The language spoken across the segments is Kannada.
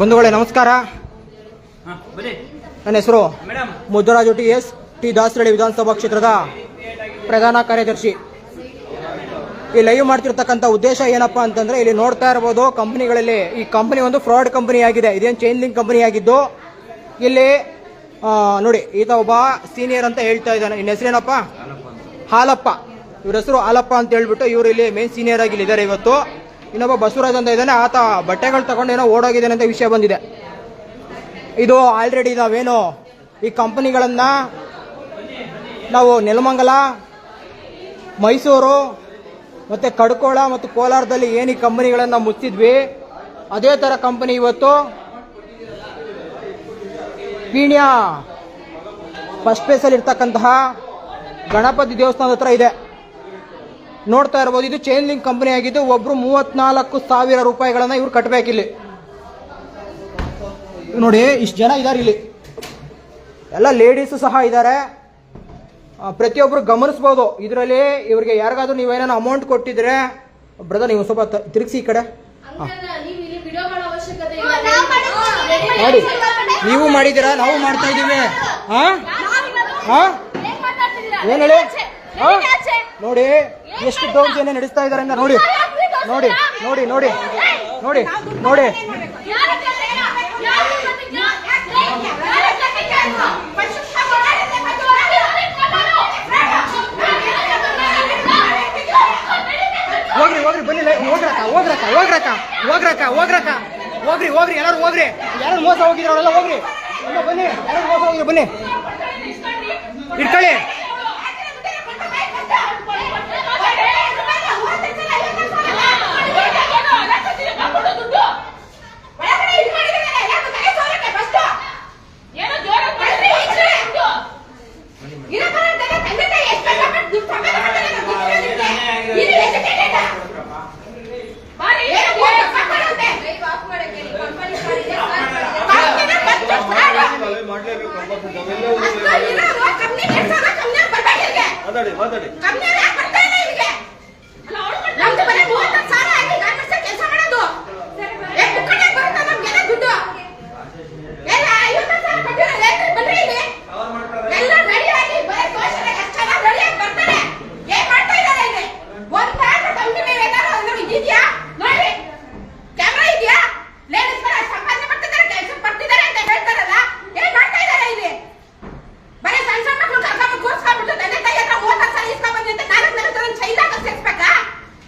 ಬಂಧುಗಳೇ ನಮಸ್ಕಾರ. ನನ್ನ ಹೆಸರು madam. Muddaraju T S. T. Dasarahalli ವಿಧಾನಸಭಾ ಕ್ಷೇತ್ರದ ಪ್ರಧಾನ ಕಾರ್ಯದರ್ಶಿ. ಈ ಲೈವ್ ಮಾಡ್ತಿರ್ತಕ್ಕಂಥ ಉದ್ದೇಶ ಏನಪ್ಪಾ ಅಂತಂದ್ರೆ ಇಲ್ಲಿ ನೋಡ್ತಾ ಇರಬಹುದು ಕಂಪನಿಗಳಲ್ಲಿ ಈ ಕಂಪನಿ ಒಂದು ಫ್ರಾಡ್ ಕಂಪನಿ ಆಗಿದೆ. ಇದೇನು ಚೈನ್ ಲಿಂಕ್ ಕಂಪನಿ ಆಗಿದ್ದು ಇಲ್ಲಿ ನೋಡಿ ಈತ ಒಬ್ಬ ಸೀನಿಯರ್ ಅಂತ ಹೇಳ್ತಾ ಇದ್ದಾನೆ. ಇನ್ನ ಹೆಸರೇನಪ್ಪ? ಹಾಲಪ್ಪ. ಇವ್ರ ಹೆಸರು ಹಾಲಪ್ಪ ಅಂತ ಹೇಳ್ಬಿಟ್ಟು ಇವರು ಇಲ್ಲಿ ಮೇನ್ ಸೀನಿಯರ್ ಆಗಿ ಇದ್ದಾರೆ ಇವತ್ತು. ಇನ್ನೊಬ್ಬ ಬಸವರಾಜ್ ಅಂತ ಇದ್ದಾನೆ. ಆತ ಬಟ್ಟೆಗಳು ತಗೊಂಡು ಏನೋ ಓಡೋಗಿದ್ದಾನೆ ಅಂತ ವಿಷಯ ಬಂದಿದೆ. ಇದು ಆಲ್ರೆಡಿ ನಾವೇನು ಈ ಕಂಪನಿಗಳನ್ನ ನಾವು ನೆಲಮಂಗಲ, ಮೈಸೂರು, ಮತ್ತು ಕಡ್ಕೋಳ ಮತ್ತು ಕೋಲಾರದಲ್ಲಿ ಏನು ಈ ಕಂಪನಿಗಳನ್ನು ಮುಚ್ಚಿದ್ವಿ. ಅದೇ ಥರ ಕಂಪನಿ ಇವತ್ತು ಪೀಣ್ಯ ಫಸ್ಟ್ ಪ್ಲೇಸಲ್ಲಿ ಇರ್ತಕ್ಕಂತಹ ಗಣಪತಿ ದೇವಸ್ಥಾನದ ಹತ್ರ ಇದೆ. ನೋಡ್ತಾ ಇರ್ಬೋದು ಇದು ಚೈನ್ ಲಿಂಕ್ ಕಂಪನಿ ಆಗಿದ್ದು ಒಬ್ರು ಮೂವತ್ನಾಲ್ಕು ಸಾವಿರ ರೂಪಾಯಿಗಳನ್ನ ಇವ್ರು ಕಟ್ಟಬೇಕಿಲ್ಲಿ ನೋಡಿ ಇಷ್ಟು ಜನ ಇದ್ದಾರೆ ಇಲ್ಲಿ. ಎಲ್ಲ ಲೇಡೀಸು ಸಹ ಇದ್ದಾರೆ ಪ್ರತಿಯೊಬ್ಬರು ಗಮನಿಸ್ಬೋದು. ಇದರಲ್ಲಿ ಇವರಿಗೆ ಯಾರಿಗಾದ್ರೂ ನೀವೇನೋ ಅಮೌಂಟ್ ಕೊಟ್ಟಿದ್ರೆ ಬ್ರದರ್ ನೀವು ಸ್ವಲ್ಪ ತಿರುಗಿಸಿ ಈ ಕಡೆ. ನೋಡಿ ನೀವು ಮಾಡಿದ್ದೀರಾ ನಾವು ಮಾಡ್ತಾ ಇದ್ದೀವಿ. ಹಾ ಹಾ ಏನ್ ಹೇಳಿ? ನೋಡಿ ಎಷ್ಟು ದೌರ್ಜನ್ಯ ನಡೆಸ್ತಾ ಇದ್ದಾರೆ ನೋಡಿ ನೋಡಿ ನೋಡಿ ನೋಡಿ ನೋಡಿ ನೋಡಿ. ಹೋಗ್ರಿ ಹೋಗ್ರಿ, ಬನ್ನಿ ಹೋಗ್ರಕ್ಕ ಹೋಗ್ರಕ್ಕ ಹೋಗ್ರಕ್ಕ ಹೋಗ್ರಕ್ಕ ಹೋಗ್ರಕ್ಕ ಹೋಗ್ರಿ ಹೋಗ್ರಿ ಎಲ್ಲರೂ ಹೋಗ್ರಿ. ಯಾರು ಮೋಸ ಹೋಗಿದ್ರು ಅವರೆಲ್ಲ ಹೋಗ್ರಿ. ಬನ್ನಿ, ಯಾರು ಮೋಸ ಹೋಗಿ ಬನ್ನಿ. ಇಟ್ಕೊಳ್ಳಿ ಮಾತಾಡಿ ಮಾತಾಡಿ ನಮ್ದು ಬರೀ ಮೂವತ್ತೊಂದು ಸಾವಿರ ಆಗಿ ಗಾರ್ಮೆಂಟ್ಸ್ ಕೆಲಸ ಮಾಡೋದು ಏ ಮುಕ್ಕಡೆ ಬರುತ್ತಾ ನಮ್ಗೆಲ್ಲ ದುಡ್ಡು ಎಲ್ಲ ಐವತ್ತು ಸಾವಿರ ಕಟ್ಟಿರೋ ಲೇಟ್ರಿ ಬನ್ರಿ ಇಲ್ಲಿ ಎಲ್ಲ ರೆಡಿ ಆಗಿ ಬರೀ ತೋರ್ಸಿದ್ರೆ ಎಷ್ಟು ಜನ ರೆಡಿ ಆಗಿ ಬರ್ತಾರೆ ಏನ್ ಮಾಡ್ತಾ ಇದ್ದಾರೆ ಇಲ್ಲಿ ಒಂದ್ ತಾಸ ಕಂಪ್ನಿ ಮೇಲೆ ಏನಾದ್ರು ಅಂದ್ರೆ ಇದ್ಯಾ ನೋಡಿ ಕ್ಯಾಮ್ರಾ ಇದೆಯಾ ಲೇಡೀಸ್ ಬರ ಸಂಪಾದನೆ ಮಾಡ್ತಿದ್ದಾರೆ ಕೆಲಸ ಬರ್ತಿದ್ದಾರೆ ಅಂತ ಹೇಳ್ತಾರಲ್ಲ ಏನ್ ಮಾಡ್ತಾ ಇದ್ದಾರೆ ಇಲ್ಲಿ ಬರೀ ಸಣ್ಣ ಸಣ್ಣ ಮಕ್ಕಳು ಕರ್ಕೊಂಡು ಕೂರ್ಸ್ಕೊಂಡ್ಬಿಟ್ಟು ತಂದೆ ತಾಯಿ ಹತ್ರ ಮೂವತ್ತು ಸಲ ಇಸ್ಕೊಂಡ್ ಬಂದಿದ್ದೆ ನಾನು ನನ್ನ ಚೈನಾಗ ಸೇರ್ಸ್ಬೇಕಾ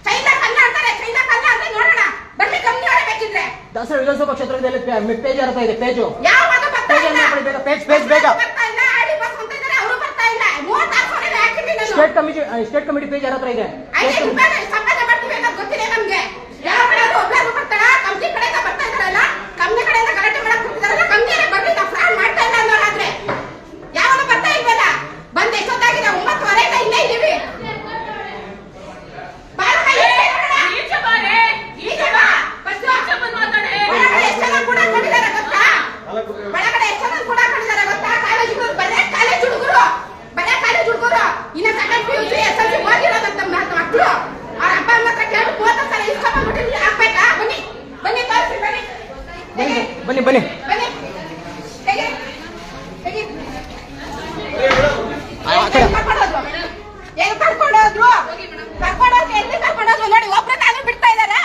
ಚೈನಾ ಕನ್ನ ಅಂತಾರೆ ಚೈನಾ ಕನ್ನ ಅಂತ ನೋಡೋಣ ಬರ್ಲಿ ಕಂಪ್ನಿ ಒಳಗೆ ಬೇಕಿದ್ರೆ ದಾಸರ ವಿಧಾನಸಭಾ ಕ್ಷೇತ್ರದಲ್ಲಿ ಪೇಜ್ ಹರ್ತಾ ಇದೆ ಪೇಜು. ಯಾವ ಅದು ಬರ್ತಾ ಪೇಜ್ ಇಲ್ಲ. ಬೇಗ ಪೇಜ್ ಪೇಜ್ ಬೇಗ. ಬರ್ತಾ ಇಲ್ಲ. ಆಡಿ ಬಸ್ ಅಂತ ಇದ್ದಾರೆ ಅವರು ಬರ್ತಾ ಇಲ್ಲ. ಮೂವತ್ತಾರು ಸಾವಿರ ಹಾಕಿದ್ವಿ ನಾನು. State committee state committee page ಹತ್ರ ಇದೆ. ಐದು ರೂಪಾಯಿ ಸಂಪಾದನೆ ಮಾಡ್ತೀವಿ ಅನ್ನೋದು ಗೊತ್ತಿದೆ ನಮ್ಗೆ ಯಾವ ಕಡೆ ಒಬ್ಬರು ಬರ್ತಾರ ಕಂಪ್ನಿ ಕಡೆಯಿಂದ ಬರ್ತಾ ಇದಾರಲ್ಲ ಕಂಪ್ನಿ ಕಡೆಯಿಂದ ಗಲಾಟೆ ಮಾಡಕ್ ಬಿಟ್ಟಿದಾರಲ್ಲ ಕಂಪ್ನಿಯೇ ಬರ್ಲಿ ನಾವು ಫ್ರಾಡ್ ಮಾಡ್ತಾ ಇಲ್ಲ ಅನ್ನೋರಾದ್ರೆ ಯಾವಾಗ ಬರ್ತಾ ಇಲ್ವಲ್ಲ ಬಂದ್ ಎಷ್ಟೊತ್ತಾಗಿದೆ ಒಂಬತ್ತುವರೆಯಿಂದ ಇಲ್ಲೇ ಇದ್ದೀವಿ ಬಾರಮ್ಮ, ಈಚೆ ನೋಡೋಣ. ಈಚೆ ಬಾ, ಬಸ್ಸು. ಒಳಗಡೆ ಎಷ್ಟ್ ಜನ ಕೂಡ ಕೊಟ್ಟಿದ್ದಾರೆ ಗೊತ್ತಾ? ಒಳಗಡೆ ಎಷ್ಟ್ ಜನ ಕೂಡ ಕೊಟ್ಟಿದ್ದಾರೆ ಗೊತ್ತಾ? ಕಾಲೇಜ್ ಹುಡುಗ್ರು, ಬರೇ ಕಾಲೇಜ್ ಹುಡುಗರು. ಬರೇ ಕಾಲೇಜ್ ಹುಡುಗರು. ಇನ್ನ second PUC, SSLC ಓದಿರೋದಂತ ಮ- ಮಕ್ಳು. ಅವ್ರ ಅಪ್ಪ ಅಮ್ಮ ಹತ್ರ ಕೇಳಿ ಮೂವತ್ತು ಸಲ ಇಸ್ಕೊಂಡ್ಬಂದ್ಬಿಟ್ಟು ಇಲ್ಲಿ ಹಾಕ್ಬೇಕಾ? ಬನ್ನಿ ಬನ್ನಿ ತೋರಿಸಿ ಬನ್ನಿ ಬನ್ನಿ ಬನ್ನಿ ಬನ್ನಿ ಬನ್ನಿ ತೆಗಿ. ತೆಗಿ. ಆ ಕಡೆ ಕರ್ಕೊಂಡೋದ್ರು. ಹೆಂಗ್ ಕರ್ಕೊಂಡೋದ್ರು? ಕರ್ಕೊಂಡೋದ್ರು, ಎಲ್ಲಿ ಕರ್ಕೊಂಡೋದ್ರು? ನೋಡಿ ಒಬ್ರು ತಾನು ಬಿಡ್ತಾ ಇದಾರೆ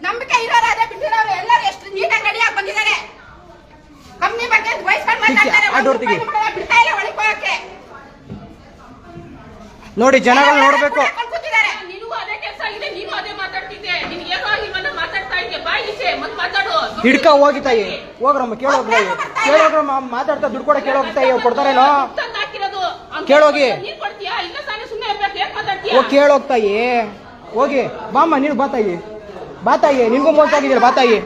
ನಂಬಿಕೆ ಇರೋರು ಅದೇ ಬಿಟ್ಟಿರೋರು ಎಲ್ಲರೂ ಎಷ್ಟು ನೀಟಾಗಿ ರೆಡಿಯಾಗಿ ಬಂದಿದ್ದಾರೆ ಕಂಪ್ನಿ ಬಗ್ಗೆ ವಹಿಸ್ಕೊಂಡು ಮಾತಾಡ್ತಾರೆ ಆ ಡೋರ್ ತೆಗಿ. ಒಂದು ರೂಪಾಯಿ ಕೂಡ ಬಿಡ್ತಾ ಇಲ್ಲ ಒಳಗೆ ಹೋಗಕ್ಕೆ ನೋಡಿ ಜನಗಳು ನೋಡ್ಬೇಕು ಹಾಕೊಂಡು ಕೂತಿದ್ದಾರೆ. ನಿನಗೂ ಅದೇ ಕೆಲಸ ಆಗಿದೆ ನೀನು ಅದೇ ಮಾತಾಡ್ತಿದ್ದೆ ನಿನ್ಗೆ ಏನೋ ಆಗಿಲ್ವಲ್ಲ ಮಾತಾಡ್ತಾ ಇದೆಯಾ ಬಾ ಈಚೆ ಜನಗಳು ನೋಡ್ಬೇಕು. ಹಿಡ್ಕ ಹೋಗಿ ತಾಯಿ. ಹೋಗ್ರಮ್ಮ ಕೇಳೋಗ್ ತಾಯಿ. ಕೇಳೋಗ್ರಮ್ಮ ಮಾತಾಡ್ತಾ ದುಡ್ಡು ಕೂಡ ಕೇಳೋಗ್ ತಾಯಿ ಕೊಡ್ತಾರೇನೋ? ಕೇಳೋಗಿ. ಕೇಳೋಗ್ತಾಯಿ ಏನ್ ಮಾತಾಡ್ತೀಯಾ? ಹೋಗಿ ಬಾಮ್ಮ ನೀನು ಬಾ ತಾಯಿ. ಬಾ ತಾಯಿ ನಿನ್ಗೂ ಮೋಸ ಆಗಿದ್ದೀರ ಬಾ ತಾಯಿ.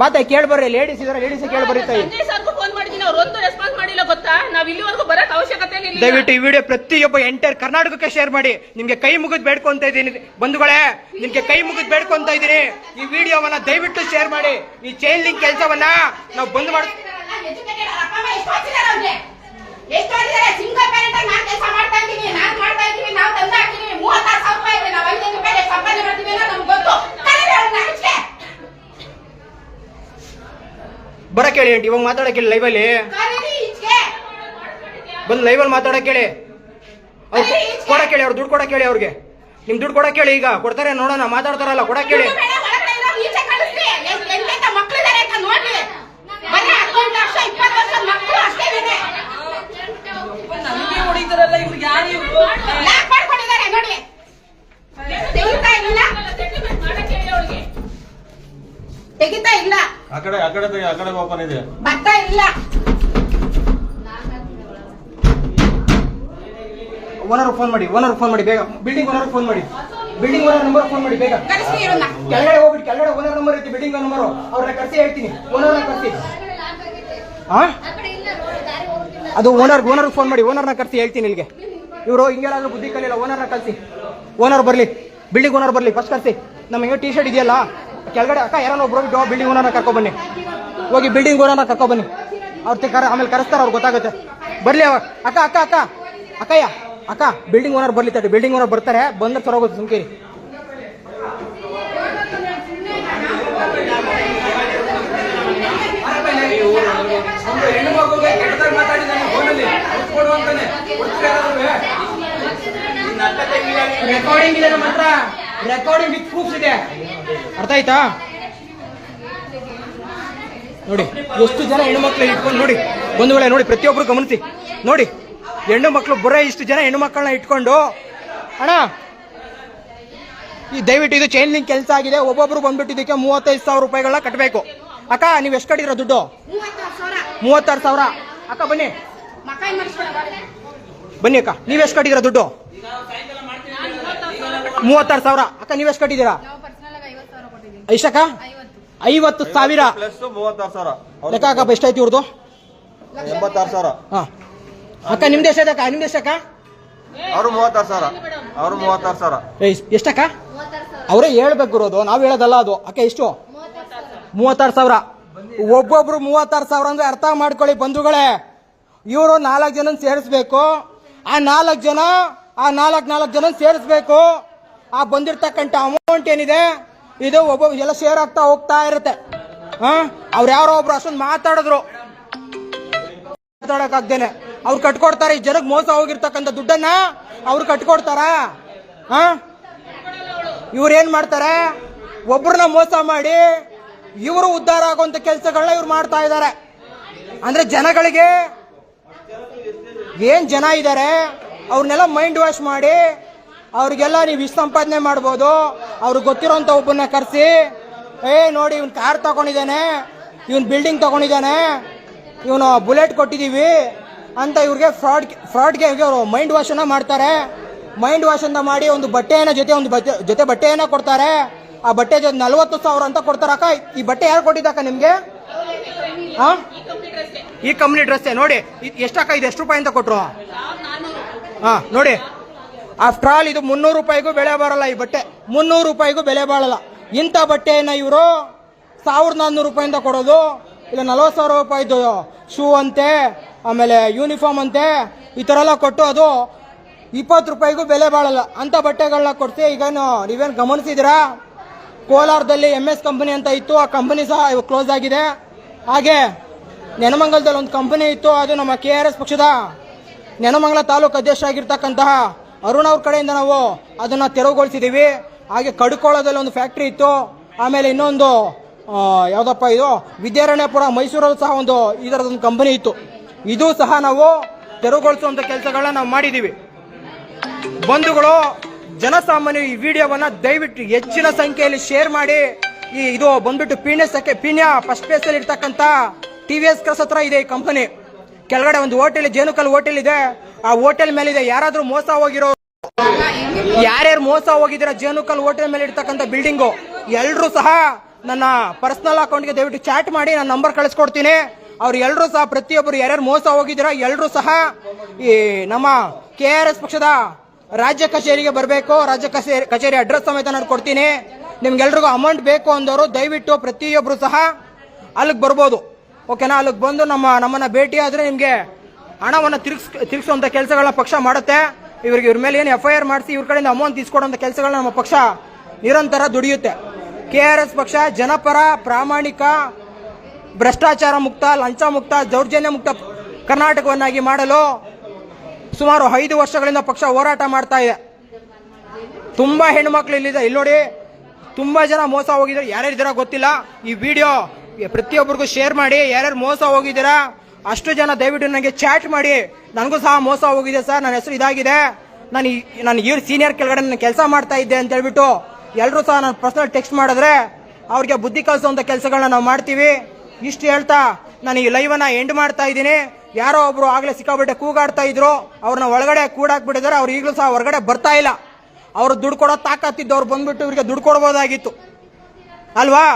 ಬಾ ಕೇಳ್ಬರ್ರಿ ಕೇಳಿ ಬರ್ರಿ ಲೇಡೀಸ್ ಇದಾರೆ ಲೇಡೀಸ್ ಕೇಳಿ ಬರ್ರಿ ತಾಯಿ. ಸಂಜಯ್ ಸರ್ಗೂ ಫೋನ್ ಮಾಡಿದೀನಿ ಅವ್ರು ಒಂದು ರೆಸ್ಪಾನ್ಸ್ ಮಾಡಿಲ್ಲ ಗೊತ್ತಾ? ನಾವ್ ಇಲ್ಲಿವರೆಗೂ ಬರಕ್ ಅವಶ್ಯಕತೆ ಇಲ್ಲ ದಯವಿಟ್ಟು ಈ ವಿಡಿಯೋ ಪ್ರತಿಯೊಬ್ಬ ಎಂಟರ್ ಕರ್ನಾಟಕಕ್ಕೆ ಶೇರ್ ಮಾಡಿ. ನಿಮ್ಗೆ ಕೈ ಮುಗಿದ್ ಬೇಡ್ಕೊಂತ ಇದ್ದೀನಿ. ಬಂಧುಗಳೇ ನಿಮ್ಗೆ ಕೈ ಮುಗಿದ್ ಬೇಡ್ಕೊಂತ ಇದ್ದೀನಿ. ಈ ವಿಡಿಯೋವನ್ನ ದಯವಿಟ್ಟು ಶೇರ್ ಮಾಡಿ. ಈ ಚೈನ್ ಲಿಂಕ್ ಕೆಲಸವನ್ನ ನಾವು ಬಂದ್ ಮಾಡ ನಾವ್ ತಂದು ಹಾಕಿದೀವಿ, ಮೂವತ್ತಾರು ಸಾವಿರ ರೂಪಾಯಿ ಇದೆ, ನಾವ್ ಐದೈದು ರೂಪಾಯಿ ಸಂಪಾದನೆ ಮಾಡ್ತೀವಿ ಅನ್ನೋದು ನಮ್ಗ್ ಗೊತ್ತು. ಕೊಡಕ್ಕೆ ಹೇಳಿ ಆಂಟಿ, ಇವಾಗ ಮಾತಾಡಕ್ಕೆ ಹೇಳಿ ಲೈವಲ್ಲಿ. ಬಂದು ಲೈವಲ್ಲಿ ಮಾತಾಡಕ್ಕೆ ಹೇಳಿ ಅವ್ರು ಕೊಡಕ್ಕೆ ಹೇಳಿ ಅವ್ರು ದುಡ್ಡು ಕೊಡಕ್ಕೆ ಹೇಳಿ ಅವ್ರಿಗೆ. ನಿಮ್ ದುಡ್ಡು ಕೊಡಕ್ಕೆ ಹೇಳಿ ಈಗ. ಕೊಡ್ತಾರೆ ನೋಡೋಣ, ಮಾತಾಡ್ತಾರಲ್ಲ ಕೊಡಕ್ಕೆ ಹೇಳಿ ತೆಗಿತಾ ಇಲ್ಲ. ಆ ಕಡೆ ಆ ಕಡೆ ತೆಗಿ, ಆ ಕಡೆ ಓಪನ್ ಇದೆ. ಬರ್ತಾ ಇಲ್ಲ. ಓನರ್ ಫೋನ್ ಮಾಡಿ ಓನರ್ ಫೋನ್ ಮಾಡಿ ಬೇಗ. ಬಿಲ್ಡಿಂಗ್ ಓನರ್ ಫೋನ್ ಮಾಡಿ. ಬಿಲ್ಡಿಂಗ್ ಓನರ್ ನಂಬರ್ ಫೋನ್ ಮಾಡಿ ಬೇಗ. ಇವ್ರನ್ನ ಕೆಳಗಡೆ ಹೋಗ್ಬಿಟ್ಟು ಕೆಳಗಡೆ ಓನರ್ ನಂಬರ್ ಐತಿ ಬಿಲ್ಡಿಂಗ್ ನಂಬರ್ ಅವ್ರನ್ನ ಕರ್ಸಿ ಹೇಳ್ತೀನಿ. ಓನರ್ನ ಕರ್ಸಿ. ಹಾ ಅದು ಓನರ್ ಓನರ್ ಫೋನ್ ಮಾಡಿ ಓನರ್ನ ಕರ್ಸಿ ಹೇಳ್ತೀನಿ ಇಲ್ಲಿಗೆ. ಇವರು ಹಿಂಗೇನಾದ್ರೂ ಬುದ್ಧಿ ಕಲಿಲ್ಲ ಓನರ್ನ ಕಲ್ಸಿ ಓನರ್ ಬರಲಿ. ಬಿಲ್ಡಿಂಗ್ ಓನರ್ ಬರಲಿ ಫಸ್ಟ್ ಕರ್ಸಿ. ನಮಗೆ ಟಿ ಶರ್ಟ್ ಇದೆಯಲ್ಲ? ಕೆಳಗಡೆ ಅಕ್ಕ, ಯಾರನ್ನ ಒಬ್ರು ಹೋಗಿ ಬಿಲ್ಡಿಂಗ್ ಓನರ್ ಕರ್ಕೊ ಬನ್ನಿ. ಹೋಗಿ ಬಿಲ್ಡಿಂಗ್ ಓನರ್ ಕರ್ಕೊ ಬನ್ನಿ. ಅವ್ರ ಕರ ಆಮೇಲೆ ಕರೆಸ್ತಾರೆ ಅವ್ರಿಗೆ ಗೊತ್ತಾಗುತ್ತೆ. ಬರಲಿ ಅವ. ಅಕ್ಕ ಅಕ್ಕ ಅಕ್ಕ. ಅಕ್ಕಯ್ಯ, ಅಕ್ಕ ಬಿಲ್ಡಿಂಗ್ ಓನರ್ ಬರ್ಲಿ ತಡಿ. ಬಿಲ್ಡಿಂಗ್ ಓನರ್ ಬರ್ತಾರೆ. ಬಂದ್ರೆ ಸರೋಗುತ್ತೆ ಸುಮ್ಕೇರಿ. ರೆಕಾರ್ಡಿಂಗ್ ಇದೆ ನಮ್ಮ ರೆಕಾರ್ಡಿಂಗ್ ವಿತ್ ಪ್ರೂಫ್ಸ್ ಇದೆ. ಅರ್ಥ ಆಯ್ತಾ? ನೋಡಿ ಎಷ್ಟು ಜನ ಹೆಣ್ಣು ಮಕ್ಕಳು ಇಟ್ಕೊಂಡು ನೋಡಿ ಒಂದು ವೇಳೆ ನೋಡಿ ಪ್ರತಿಯೊಬ್ಬರು ಗಮನಿಸಿ. ನೋಡಿ ಹೆಣ್ಣು ಮಕ್ಕಳು ಬರೋ ಇಷ್ಟು ಜನ ಹೆಣ್ಣು ಮಕ್ಕಳನ್ನ ಇಟ್ಕೊಂಡು ಅಣ್ಣ ಈ ದಯವಿಟ್ಟು ಇದು ಚೈನ್ ಲಿಂಕ್ ಕೆಲಸ ಆಗಿದೆ ಒಬ್ಬೊಬ್ರು ಬಂದ್ಬಿಟ್ಟು ಇದಕ್ಕೆ ಮೂವತ್ತೈದು ಸಾವಿರ ರೂಪಾಯಿಗಳನ್ನ ಕಟ್ಟಬೇಕು ಅಕ್ಕ ನೀವು ಎಷ್ಟು ಕಟ್ಟಿರೋ ದುಡ್ಡು? ಮೂವತ್ತಾರು ಸಾವಿರ. ಅಕ್ಕ ಬನ್ನಿ. ಬನ್ನಿ ಅಕ್ಕ ನೀವೆಷ್ಟು ಕಟ್ಟಿರೋ ದುಡ್ಡು? ಮೂವತ್ತಾರು ಸಾವಿರ. ಅಕ್ಕ ನೀವೆಷ್ಟು ಕಟ್ಟಿದ್ದೀರಾ? ಎಷ್ಟಕ್ಕ ಐವತ್ತು ಸಾವಿರ ಪ್ಲಸ್ ಮೂವತ್ತಾರು ಸಾವಿರ. ಲೆಕ್ಕ ಹಾಕಪ್ಪ ಎಷ್ಟಾಯ್ತು ಇವ್ರದ್ದು ಎಂಬತ್ತಾರು ಸಾವಿರ. ಹಾ. ಅಕ್ಕ ನಿಮ್ದು ಎಷ್ಟಕ್ಕ ನಿಮ್ದು ಎಷ್ಟಕ್ಕ ಅವರು ಮೂವತ್ತಾರು ಸಾವಿರ. ಅವರು ಮೂವತ್ತಾರು ಸಾವಿರ. ಎಷ್ಟಕ್ಕ? ಅವರೇ ಹೇಳ್ಬೇಕು ಗುರೋದು ನಾವು ಹೇಳೋದಲ್ಲ ಅದು. ಅಕ್ಕ ಎಷ್ಟು? ಮೂವತ್ತಾರು ಸಾವಿರ. ಒಬ್ಬೊಬ್ರು ಮೂವತ್ತಾರು ಸಾವಿರ ಅಂದ್ರೆ ಅರ್ಥ ಮಾಡ್ಕೊಳ್ಳಿ ಬಂಧುಗಳೇ. ಇವರು ನಾಲ್ಕು ಜನ ಸೇರಿಸ್ಬೇಕು. ಆ ನಾಲ್ಕು ಜನ ಆ ನಾಲ್ಕು ನಾಲ್ಕು ಜನ ಸೇರಿಸ್ಬೇಕು. ಆ ಬಂದಿರ್ತಕ್ಕಂಥ ಅಮೌಂಟ್ ಏನಿದೆ, ಇದು ಒಬ್ಬ ಎಲ್ಲ ಶೇರ್ ಆಗ್ತಾ ಹೋಗ್ತಾ ಇರುತ್ತೆ. ಹಾ? ಅವ್ರು ಯಾರೋ ಒಬ್ರು ಅಷ್ಟೊಂದು ಮಾತಾಡಿದ್ರು. ಮಾತಾಡಕ್ಕಾಗ್ದೇನೆ ಅವ್ರು ಕಟ್ಕೊಡ್ತಾರೆ, ಈ ಜನಕ್ಕೆ ಮೋಸ ಹೋಗಿರ್ತಕ್ಕಂಥ ದುಡ್ಡನ್ನ ಅವ್ರು ಕಟ್ಕೊಡ್ತಾರ? ಹಾ? ಇವ್ರು ಏನ್ ಮಾಡ್ತಾರೆ? ಒಬ್ರನ್ನ ಮೋಸ ಮಾಡಿ ಇವರು ಉದ್ಧಾರ ಆಗುವಂತ ಕೆಲಸಗಳನ್ನ ಇವ್ರು ಮಾಡ್ತಾ ಇದ್ದಾರೆ ಅಂದ್ರೆ ಜನಗಳಿಗೆ ಏನ್ ಜನ ಇದ್ದಾರೆ ಅವ್ರನ್ನೆಲ್ಲ ಮೈಂಡ್ ವಾಶ್ ಮಾಡಿ ಅವ್ರಿಗೆಲ್ಲ ನೀವು ಇಷ್ಟು ಸಂಪಾದನೆ ಮಾಡ್ಬೋದು. ಅವ್ರಿಗೆ ಗೊತ್ತಿರೋಂಥ ಒಬ್ಬನ್ನ ಕರೆಸಿ. ಏ, ನೋಡಿ, ಇವ್ನು ಕಾರ್ ತಗೊಂಡಿದ್ದಾನೆ. ಇವನ್ ಬಿಲ್ಡಿಂಗ್ ತಗೊಂಡಿದ್ದಾನೆ. ಇವನು ಬುಲೆಟ್ ಕೊಟ್ಟಿದ್ದೀವಿ ಅಂತ ಇವ್ರಿಗೆ ಫ್ರಾಡ್, ಫ್ರಾಡ್ಗೆ ಅವರು ಮೈಂಡ್ ವಾಶನ್ನ ಮಾಡ್ತಾರೆ. ಮೈಂಡ್ ವಾಶ್ ಅಂತ ಮಾಡಿ ಒಂದು ಬಟ್ಟೆಯನ್ನ ಜೊತೆ, ಒಂದು ಬಟ್ಟೆ, ಜೊತೆ ಬಟ್ಟೆಯನ್ನು ಕೊಡ್ತಾರೆ. ಆ ಬಟ್ಟೆ ಜೊತೆ ನಲ್ವತ್ತು ಸಾವಿರ ಅಂತ ಕೊಡ್ತಾರಕ್ಕ. ಈ ಬಟ್ಟೆ ಯಾರು ಕೊಟ್ಟಿದ್ದಕ್ಕ ನಿಮಗೆ? ಹಾಂ ಈ ಕಂಪ್ನಿ ಡ್ರೆಸ್ ನೋಡಿ ಎಷ್ಟು ಎಷ್ಟಕ್ಕ? ಇದು ಎಷ್ಟು ರೂಪಾಯಿ ಅಂತ ಕೊಟ್ಟರು ಹಾ ನೋಡಿ. ಆಫ್ಟರ್ ಆಲ್ ಇದು ಮುನ್ನೂರು ರೂಪಾಯಿಗೂ ಬೆಲೆ ಬರಲ್ಲ ಈ ಬಟ್ಟೆ. ಮುನ್ನೂರು ರೂಪಾಯಿಗೂ ಬೆಲೆ ಬಾಳಲ್ಲ ಇಂಥ ಬಟ್ಟೆಯನ್ನು ಇವರು ಸಾವಿರದ ನಾನ್ನೂರು ರೂಪಾಯಿಂದ ಕೊಡೋದು, ಇಲ್ಲ ನಲವತ್ತು ಸಾವಿರ ರೂಪಾಯಿದು ಶೂ ಅಂತೆ, ಆಮೇಲೆ ಯೂನಿಫಾರ್ಮ್ ಅಂತೆ, ಈ ಥರ ಎಲ್ಲ ಕೊಟ್ಟು ಅದು ಇಪ್ಪತ್ತು ರೂಪಾಯಿಗೂ ಬೆಲೆ ಬಾಳಲ್ಲ ಅಂಥ ಬಟ್ಟೆಗಳನ್ನ ಕೊಡ್ತೀವಿ ಈಗ ನೀವೇನು ಗಮನಿಸಿದಿರಾ ಕೋಲಾರದಲ್ಲಿ ಎಂ ಎಸ್ ಕಂಪನಿ ಅಂತ ಇತ್ತು, ಆ ಕಂಪನಿ ಸಹ ಕ್ಲೋಸ್ ಆಗಿದೆ. ಹಾಗೆ, ನೆನಮಂಗಲದಲ್ಲಿ ಒಂದು ಕಂಪನಿ ಇತ್ತು, ಅದು ನಮ್ಮ ಕೆ ಆರ್ ಎಸ್ ಪಕ್ಷದ ನೆನಮಂಗಲ ತಾಲೂಕು ಅಧ್ಯಕ್ಷ ಆಗಿರ್ತಕ್ಕಂತಹ ಅರುಣ್ ಅವ್ರ ಕಡೆಯಿಂದ ನಾವು ಅದನ್ನ ತೆರವುಗೊಳಿಸಿದೀವಿ. ಹಾಗೆ ಕಡುಕೋಳದಲ್ಲಿ ಒಂದು ಫ್ಯಾಕ್ಟ್ರಿ ಇತ್ತು. ಆಮೇಲೆ ಇನ್ನೊಂದು ಯಾವುದಪ್ಪ ಇದು? ವಿದ್ಯಾರಣ್ಯಪುರ, ಮೈಸೂರಲ್ಲೂ ಸಹ ಒಂದು ಇದರದೊಂದು ಕಂಪನಿ ಇತ್ತು. ಇದು ಸಹ ನಾವು ತೆರವುಗೊಳಿಸುವಂತ ಕೆಲಸಗಳನ್ನ ನಾವು ಮಾಡಿದ್ದೀವಿ ಬಂಧುಗಳು ಜನಸಾಮಾನ್ಯ ಈ ವಿಡಿಯೋವನ್ನ ದಯವಿಟ್ಟು ಹೆಚ್ಚಿನ ಸಂಖ್ಯೆಯಲ್ಲಿ ಶೇರ್ ಮಾಡಿ. ಈ ಇದು ಬಂದ್ಬಿಟ್ಟು ಪೀಣ್ಯ ಸಕ್ಕೆ ಪೀಣ್ಯ ಫಸ್ಟ್ ಪ್ಲೇಸ್ ಅಲ್ಲಿ ಇರ್ತಕ್ಕಂತ ಟಿ ವಿ ಎಸ್ ಕ್ರಸ್ ಹತ್ರ ಇದೆ ಈ ಕಂಪನಿ ಕೆಳಗಡೆ ಒಂದು ಹೋಟೆಲ್ ಜೇನುಕಲ್ ಹೋಟೆಲ್ ಇದೆ. ಆ ಹೋಟೆಲ್ ಮೇಲೆ ಇದೆ ಯಾರಾದ್ರೂ ಮೋಸ ಹೋಗಿರೋ ಯಾರ್ಯಾರು ಮೋಸ ಹೋಗಿದ್ದೀರಾ? ಜೇನುಕಲ್ ಹೋಟೆಲ್ ಮೇಲೆ ಇರ್ತಕ್ಕಂಥ ಬಿಲ್ಡಿಂಗು ಎಲ್ಲರೂ ಸಹ ನನ್ನ ಪರ್ಸನಲ್ ಅಕೌಂಟ್ಗೆ ದಯವಿಟ್ಟು ಚಾಟ್ ಮಾಡಿ, ನನ್ನ ನಂಬರ್ ಕಳಿಸ್ಕೊಡ್ತೀನಿ. ಅವ್ರು ಎಲ್ಲರೂ ಸಹ ಪ್ರತಿಯೊಬ್ಬರು ಯಾರ್ಯಾರು ಮೋಸ ಹೋಗಿದ್ದೀರಾ ಎಲ್ಲರೂ ಸಹ ಈ ನಮ್ಮ ಕೆ ಆರ್ ಎಸ್ ಪಕ್ಷದ ರಾಜ್ಯ ಕಚೇರಿಗೆ ಬರಬೇಕು. ರಾಜ್ಯ ಕಚೇರಿ ಕಚೇರಿ ಅಡ್ರೆಸ್ ಸಮೇತ ನಾನು ಕೊಡ್ತೀನಿ. ನಿಮ್ಗೆಲ್ರಿಗೂ ಅಮೌಂಟ್ ಬೇಕು ಅಂದವರು ದಯವಿಟ್ಟು ಪ್ರತಿಯೊಬ್ಬರು ಸಹ ಅಲ್ಲಿಗೆ ಬರ್ಬೋದು. ಓಕೆನಾ ಅಲ್ಲಿಗೆ ಬಂದು ನಮ್ಮ, ನಮ್ಮನ್ನ ಭೇಟಿ ನಿಮಗೆ ಹಣವನ್ನು ತಿರುಗಿಸ್ ತಿರುಗಿಸುವಂಥ ಕೆಲಸಗಳನ್ನ ಪಕ್ಷ ಮಾಡುತ್ತೆ. ಇವ್ರಿಗೆ ಇವ್ರ ಮೇಲೆ ಏನು ಎಫ್ ಐ ಆರ್ ಮಾಡಿಸಿ ಇವ್ರ ಕಡೆಯಿಂದ ಅಮೌಂಟ್ తీసుಕೊಡುವಂಥ ಕೆಲಸಗಳನ್ನ ನಮ್ಮ ಪಕ್ಷ ನಿರಂತರ ದುಡಿಯುತ್ತೆ. ಕೆ ಆರ್ ಎಸ್ ಪಕ್ಷ ಜನಪರ, ಪ್ರಾಮಾಣಿಕ, ಭ್ರಷ್ಟಾಚಾರ ಮುಕ್ತ, ಲಂಚ ಮುಕ್ತ, ದೌರ್ಜನ್ಯ ಮುಕ್ತ ಕರ್ನಾಟಕವನ್ನಾಗಿ ಮಾಡಲು ಸುಮಾರು ಐದು ವರ್ಷಗಳಿಂದ ಪಕ್ಷ ಹೋರಾಟ ಮಾಡ್ತಾ ಇದೆ. ತುಂಬ ಹೆಣ್ಮಕ್ಳು ಇಲ್ಲಿದೆ. ಇಲ್ಲಿ ನೋಡಿ ತುಂಬ ಜನ ಮೋಸ ಹೋಗಿದ್ದಾರೆ. ಯಾರ್ಯಾರಿದ್ದೀರಾ ಗೊತ್ತಿಲ್ಲ. ಈ ವಿಡಿಯೋ ಪ್ರತಿಯೊಬ್ಬರಿಗೂ ಶೇರ್ ಮಾಡಿ. ಯಾರ್ಯಾರು ಮೋಸ ಹೋಗಿದ್ದೀರಾ? ಅಷ್ಟು ಜನ ದಯವಿಟ್ಟು ನನಗೆ ಚಾಟ್ ಮಾಡಿ. ನನಗೂ ಸಹ ಮೋಸ ಹೋಗಿದೆ ಸರ್. ನನ್ನ ಹೆಸರು ಇದಾಗಿದೆ. ನಾನು ನಾನು ಈ ಸೀನಿಯರ್ ಕೆಳಗಡೆ ನಾನು ಕೆಲಸ ಮಾಡ್ತಾ ಇದ್ದೆ ಅಂತ ಹೇಳ್ಬಿಟ್ಟು ಎಲ್ಲರೂ ಸಹ ನಾನು ಪರ್ಸನಲ್ ಟೆಕ್ಸ್ಟ್ ಮಾಡಿದ್ರೆ ಅವ್ರಿಗೆ ಬುದ್ಧಿ ಕಲಿಸುವಂಥ ಕೆಲಸಗಳನ್ನ ನಾವು ಮಾಡ್ತೀವಿ. ಇಷ್ಟು ಹೇಳ್ತಾ ನಾನು ಈ ಲೈವನ್ನ ಎಂಡ್ ಮಾಡ್ತಾ ಇದ್ದೀನಿ. ಯಾರೋ ಒಬ್ರು ಆಗಲೇ ಸಿಕ್ಕಾಬಿಟ್ಟೆ ಕೂಗಾಡ್ತಾ ಇದ್ರು. ಅವ್ರನ್ನ ಒಳಗಡೆ ಕೂಡಾಕ್ಬಿಟ್ಟಿದ್ದಾರೆ. ಅವ್ರು ಈಗಲೂ ಸಹ ಹೊರಗಡೆ ಬರ್ತಾ ಇಲ್ಲ. ಅವ್ರು ದುಡ್ಡು ಕೊಡೋ ತಾಕತ್ತಿದ್ದು ಅವ್ರು ಬಂದ್ಬಿಟ್ಟು ಇವ್ರಿಗೆ ದುಡ್ಡು ಕೊಡ್ಬೋದಾಗಿತ್ತು. ಅಲ್ವಾ?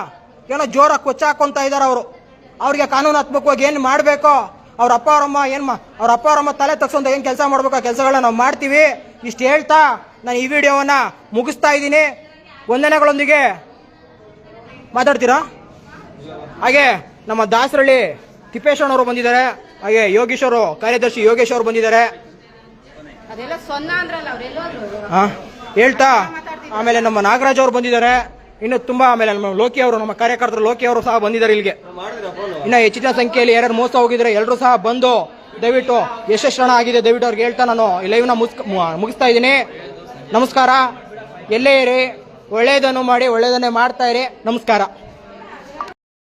ಏನೋ ಜೋರಾಗಿ ಕೊಚ್ಚಾಕೊಂತ ಇದ್ದಾರೆ ಅವರು. ಅವ್ರಿಗೆ ಕಾನೂನಾತ್ಮಕವಾಗಿ ಏನು ಮಾಡಬೇಕೋ ಅವ್ರ ಅಪ್ಪ ಅವರಮ್ಮ ಏನು ಮಾ ಅವ್ರ ಅಪ್ಪ ಅವರಮ್ಮ ತಲೆ ತಗ್ಸೋಂತ ಏನು ಕೆಲಸ ಮಾಡ್ಬೇಕು ಆ ಕೆಲಸಗಳನ್ನ ನಾವು ಮಾಡ್ತೀವಿ. ಇಷ್ಟು ಹೇಳ್ತಾ ನಾನು ಈ ವಿಡಿಯೋವನ್ನ ಮುಗಿಸ್ತಾ ಇದ್ದೀನಿ. ವಂದನೆಗಳೊಂದಿಗೆ ಮಾತಾಡ್ತೀರಾ? ಹಾಗೆ ನಮ್ಮ ದಾಸರಳ್ಳಿ ತಿಪ್ಪೇಶ್ವರವರು ಬಂದಿದ್ದಾರೆ. ಹಾಗೆ ಯೋಗೇಶ್ ಅವರು ಕಾರ್ಯದರ್ಶಿ ಯೋಗೇಶ್ ಅವರು ಬಂದಿದ್ದಾರೆ. ಹಾ ಹೇಳ್ತಾ ಆಮೇಲೆ ನಮ್ಮ ನಾಗರಾಜ್ ಅವರು ಬಂದಿದ್ದಾರೆ. ಇನ್ನು ತುಂಬಾ ಆಮೇಲೆ ನಮ್ಮ ಲೋಕಿ ಅವರು, ನಮ್ಮ ಕಾರ್ಯಕರ್ತರು ಲೋಕಿ ಅವರು ಸಹ ಬಂದಿದ್ದಾರೆ ಇಲ್ಲಿಗೆ. ಇನ್ನ ಹೆಚ್ಚಿನ ಸಂಖ್ಯೆಯಲ್ಲಿ ಯಾರು ಮೋಸ ಹೋಗಿದ್ರೆ ಎಲ್ಲರೂ ಸಹ ಬಂದು ದಯವಿಟ್ಟು ಯಶಸ್ವಣ ಆಗಿದೆ. ದಯವಿಟ್ಟು ಅವ್ರಿಗೆ ಹೇಳ್ತಾ ನಾನು ಲೈವ್ನ ಮುಗಿಸ್ತಾ ಇದ್ದೀನಿ. ನಮಸ್ಕಾರ. ಎಲ್ಲೇ ಇರಿ. ಒಳ್ಳೆಯದನ್ನು ಮಾಡಿ ಒಳ್ಳೆಯದನ್ನೇ ಮಾಡ್ತಾ ಇರಿ. ನಮಸ್ಕಾರ.